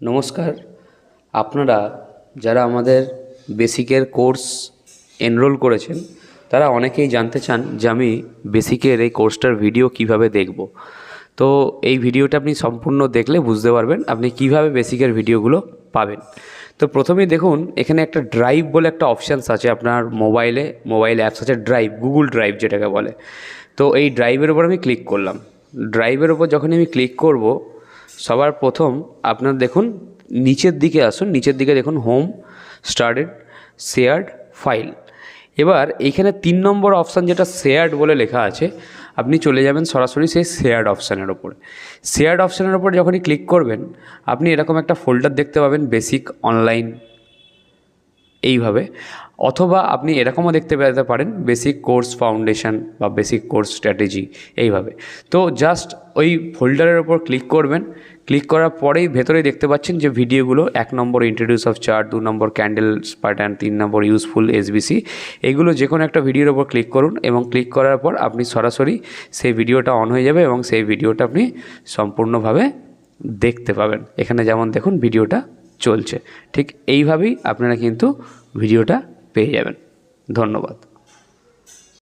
নমস্কার। আপনারা যারা আমাদের বেসিকের কোর্স এনরোল করেছেন, তারা অনেকেই জানতে চান যে আমি বেসিকের এই কোর্সটার ভিডিও কীভাবে দেখব। তো এই ভিডিওটা আপনি সম্পূর্ণ দেখলে বুঝতে পারবেন আপনি কীভাবে বেসিকের ভিডিওগুলো পাবেন। তো প্রথমেই দেখুন, এখানে একটা ড্রাইভ বলে একটা অপশানস আছে আপনার মোবাইলে, মোবাইল অ্যাপস আছে, ড্রাইভ, গুগল ড্রাইভ যেটাকে বলে। তো এই ড্রাইভের উপর আমি ক্লিক করলাম। ড্রাইভের উপর যখন আমি ক্লিক করব সবার প্রথম আপনার দেখুন, নিচের দিকে আসুন, নিচের দিকে দেখুন হোম স্টার্টেড শেয়ার্ড ফাইল এবার এইখানে তিন নম্বর অপশান যেটা শেয়ার্ড বলে লেখা আছে, আপনি চলে যাবেন সরাসরি সেই শেয়ার্ড অপশানের ওপরে শেয়ার্ড অপশানের ওপর যখনই ক্লিক করবেন, আপনি এরকম একটা ফোল্ডার দেখতে পাবেন বেসিক অনলাইন এইভাবে। অথবা আপনি এরকমও দেখতে পেতে পারেন বেসিক কোর্স ফাউন্ডেশন বা বেসিক কোর্স স্ট্র্যাটেজি এইভাবে। তো জাস্ট ওই ফোল্ডারের ওপর ক্লিক করবেন ক্লিক করার পরেই ভেতরেই দেখতে পাচ্ছেন যে ভিডিওগুলো, এক নম্বর ইন্ট্রোডিউস অফ চার্ট দু নম্বর ক্যান্ডেল প্যাটার্ন তিন নম্বর ইউজফুল এসবিসি এগুলো যে কোনো একটা ভিডিওর ওপর ক্লিক করুন এবং ক্লিক করার পর আপনি সরাসরি সেই ভিডিওটা অন হয়ে যাবে এবং সেই ভিডিওটা আপনি সম্পূর্ণভাবে দেখতে পাবেন। এখানে যেমন দেখুন ভিডিওটা চলছে। ঠিক এইভাবেই আপনারা কিন্তু ভিডিওটা পেয়ে যাবেন। ধন্যবাদ।